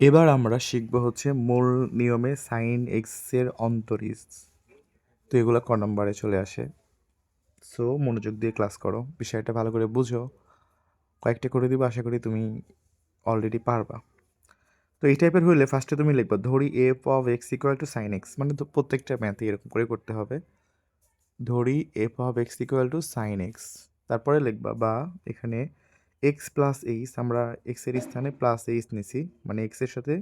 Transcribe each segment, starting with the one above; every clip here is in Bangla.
এবার আমরা শিখব হচ্ছে মূল নিয়মে সাইন এক্সের অন্তরিস। তো এগুলো ক নম্বরে চলে আসে। সো মনোযোগ দিয়ে ক্লাস করো। বিষয়টা ভালো করে বুঝো। কয়েকটা করে দিব, আশা করি তুমি অলরেডি পারবা। তো এই টাইপের হইলে ফার্স্টে তুমি লিখবা, ধরি F of X equal to sine X মানে তো প্রত্যেকটা ম্যাথে এরকম করে করতে হবে। ধরি F of X equal to sine X তারপরে লিখবা, বা এখানে এক্স প্লাস এইচ আমরা এক্সের স্থানে প্লাস এইচ নিছি মানে এক্সের সাথে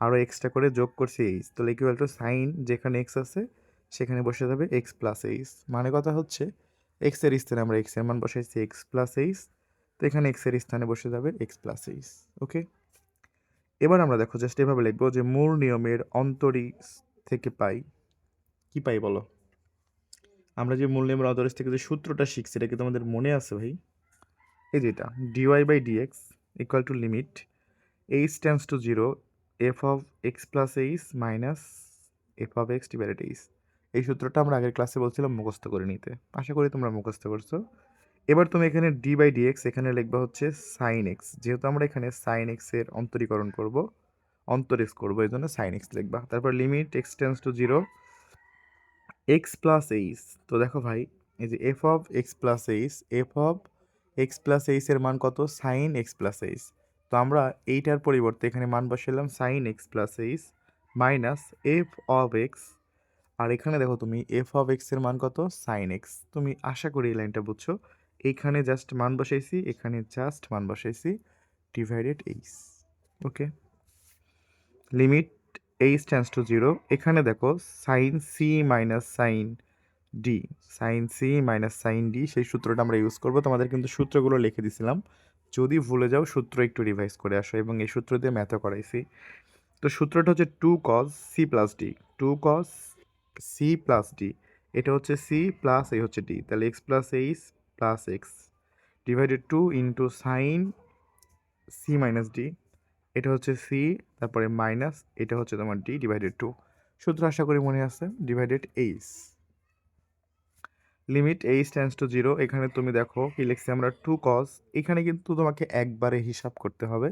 আরও এক্সট্রা করে যোগ করছি এইচ তাহলে ইকুয়াল টু সাইন যেখানে এক্স আছে, সেখানে বসে যাবে এক্স প্লাস এইচ মানে কথা হচ্ছে এক্সের স্থানে আমরা এক্সের মান বসাইছি এক্স প্লাস এইচ তো এখানে এক্সের স্থানে বসে যাবে এক্স প্লাস এইচ ওকে এবার আমরা দেখো জাস্ট এভাবে লিখব যে মূল নিয়মের অন্তরিস থেকে পাই। কি পাই বলো? আমরা যে মূল নিয়মের অন্তরিস থেকে যে সূত্রটা শিখছি, এটা কি তোমাদের মনে আছে ভাই? এই যেটা D Y by D X equal to limit H tends to zero F of X plus H minus F of X divided H এই সূত্রটা আমরা আগের ক্লাসে বলছিলাম মুখস্থ করে নিতে। আশা করি তোমরা মুখস্থ করছ। এবার তুমি এখানে ডি বাই ডিএক্স এখানে লিখবা হচ্ছে সাইন এক্স যেহেতু আমরা এখানে সাইন এক্সের অন্তরীকরণ করব অন্তরেক্স করব, এই জন্য সাইন এক্স লিখবা। তারপর limit X tends to zero X plus H তো দেখো ভাই, এই যে F of X plus H F of X plus এইচের মান কত? সাইন এক্স প্লাস এইচ তো আমরা এইটার পরিবর্তে এখানে মান বসালাম sine X plus H minus F of X আর এখানে দেখো তুমি এফ অফ এক্সের মান কত? সাইন এক্স তুমি আশা করি এই লাইনটা বুঝছ। এইখানে জাস্ট মান বসাইছি, এখানে জাস্ট মান বসাইছি divided H okay limit H tends to zero এখানে দেখো sine C minus sine D sine C minus sine D সেই সূত্রটা আমরা ইউজ করব। তোমাদের কিন্তু সূত্রগুলো লিখে দিছিলাম। যদি ভুলে যাও, সূত্র একটু রিভাইজ করে আসো এবং এই সূত্র দিয়ে ম্যাথও করাইছি তো সূত্রটা হচ্ছে two cos C plus D two cos C plus D এটা হচ্ছে সি প্লাস এই হচ্ছে ডি তাহলে X plus H plus X divided two into sine C minus D এটা হচ্ছে সি তারপরে মাইনাস এটা হচ্ছে তোমার ডি ডিভাইডেড টু সূত্র আশা করি মনে আছে divided H limit H tends to zero এখানে তুমি দেখো, কি লিখছি আমরা টু কজ এখানে কিন্তু তোমাকে একবারে হিসাব করতে হবে,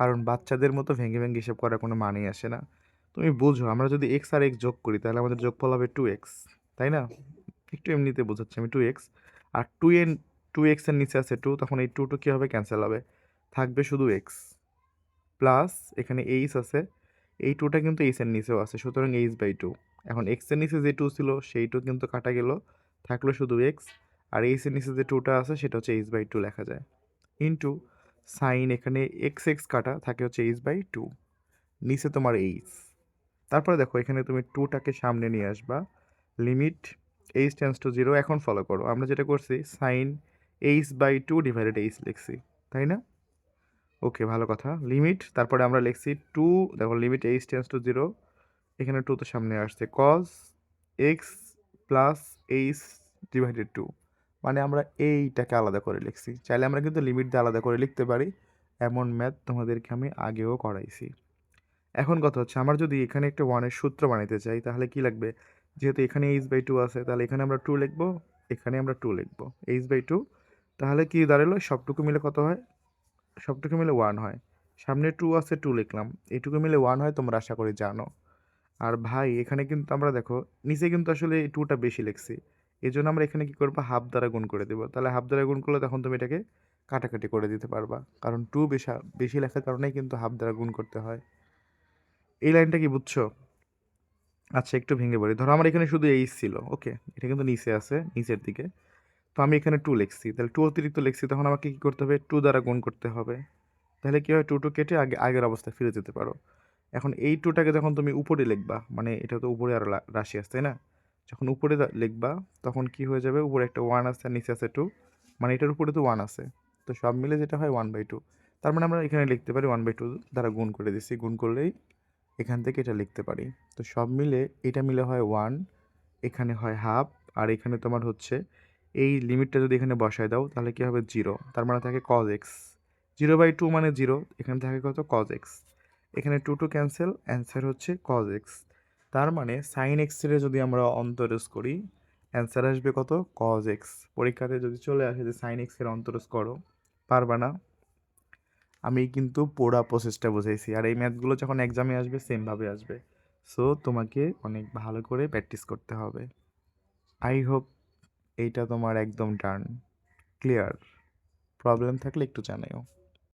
কারণ বাচ্চাদের মতো ভেঙে ভেঙে হিসাব করার কোনো মানেই আসে না। তুমি বুঝো, আমরা যদি এক্স আর এক্স যোগ করি, তাহলে আমাদের যোগফল হবে টু এক্স তাই না? একটু এমনিতে বোঝাচ্ছি আমি টু এক্স আর টু এন টু এক্সের নিচে আছে টু তখন এই টু টু কী হবে? ক্যান্সেল হবে। থাকবে শুধু এক্স প্লাস এখানে এইচ আছে, এই টুটা কিন্তু এইচের নিচেও আছে, সুতরাং এইচ বাই টু এখন এক্সের নিচে যে টু ছিল, সেই টু কিন্তু কাটা গেল থাকল শুধু এক্স আর এইচের নিচে যে টুটা আছে, সেটা হচ্ছে এইচ বাই টু লেখা যায়। ইন্টু সাইন এখানে এক্স এক্স কাটা, থাকে হচ্ছে এইচ বাই টু নিচে তোমার এইচ তারপরে দেখো, এখানে তুমি টুটাকে সামনে নিয়ে আসবা। Limit H tends to zero এখন ফলো করো। আমরা যেটা করছি sine H by two divided H লিখছি, তাই না? ওকে ভালো কথা। লিমিট তারপরে আমরা লিখছি টু দেখো limit H tends to zero এখানে টু তো সামনে আসছে। Cos X plus H divided two মানে আমরা এইটাকে আলাদা করে লিখছি। চাইলে আমরা কিন্তু লিমিট দিয়ে আলাদা করে লিখতে পারি। এমন ম্যাথ তোমাদেরকে আমি আগেও করাইছি। এখন কথা হচ্ছে, আমার যদি এখানে একটা ওয়ানের সূত্র বানাইতে চাই, তাহলে কি লাগবে? যেহেতু এখানে এইচ বাই টু আছে, তাহলে এখানে আমরা টু লিখব, এখানে আমরা টু লিখব। এইচ বাই টু তাহলে কি দাঁড়াল? সবটুকু মিলে কত হয়? সবটুকু মিলে ওয়ান হয়। সামনে টু আছে টু লিখলাম। এইটুকু মিলে ওয়ান হয়, তোমরা আশা করি জানো। আর ভাই, এখানে কিন্তু আমরা দেখো, নিচে কিন্তু আসলে টুটা বেশি লিখছি। এই জন্য আমরা এখানে কি করব? হাফ দ্বারা গুণ করে দেবো। তাহলে হাফ দ্বারা গুণ করলে তখন তুমি এটাকে কাটাকাটি করে দিতে পারবা। কারণ টু বেশা, বেশি লেখার কারণেই কিন্তু হাফ দ্বারা গুণ করতে হয়। এই লাইনটা কি বুঝছ? আচ্ছা একটু ভেঙে পড়ি। ধরো আমার এখানে শুধু এইচ ছিল ওকে এটা কিন্তু নিচে আছে, নিচের দিকে। তো আমি এখানে টু লিখছি। তাহলে টু অতিরিক্ত লিখছি, তখন আমাকে কী করতে হবে? টু দ্বারা গুণ করতে হবে। তাহলে কী হয়? টু টু কেটে আগে, আগের অবস্থায় ফিরে যেতে পারো। এখন এই টুটাকে যখন তুমি উপরে লিখবা মানে এটা তো উপরে আরও রাশি আছে, তাই না? যখন উপরে লিখবা, তখন কি হয়ে যাবে? উপরে একটা ওয়ান আছে আর নিচে আছে টু মানে এটার উপরে তো ওয়ান আছে। তো সব মিলে যেটা হয় ওয়ান বাই টু তার মানে আমরা এখানে লিখতে পারি ওয়ান বাই টু দ্বারা গুণ করে দিচ্ছি গুণ করলেই এখান থেকে এটা লিখতে পারি। তো সব মিলে এটা মিলে হয় ওয়ান এখানে হয় হাফ আর এখানে তোমার হচ্ছে এই লিমিটটা যদি এখানে বসায় দাও, তাহলে কী হবে? জিরো তার মানে থাকে cos X zero by two মানে জিরো এখানে থাকে কত? কজ এক্স এখানে টু টু ক্যান্সেল অ্যান্সার হচ্ছে কজ এক্স তার মানে সাইন এক্স যদি আমরা অন্তরস করি অ্যান্সার আসবে কত? কজ এক্স পরীক্ষাতে যদি চলে আসে যে সাইন এক্সের অন্তরস করো, পারবা না? আমি কিন্তু পোড়া প্রসেসটা বুঝাইছি। আর এই ম্যাথগুলো যখন এক্সামে আসবে সেমভাবে আসবে। সো তোমাকে অনেক ভালো করে প্র্যাকটিস করতে হবে। আই হোপ এইটা তোমার একদম টার্ন ক্লিয়ার প্রবলেম থাকলে একটু জানাইও।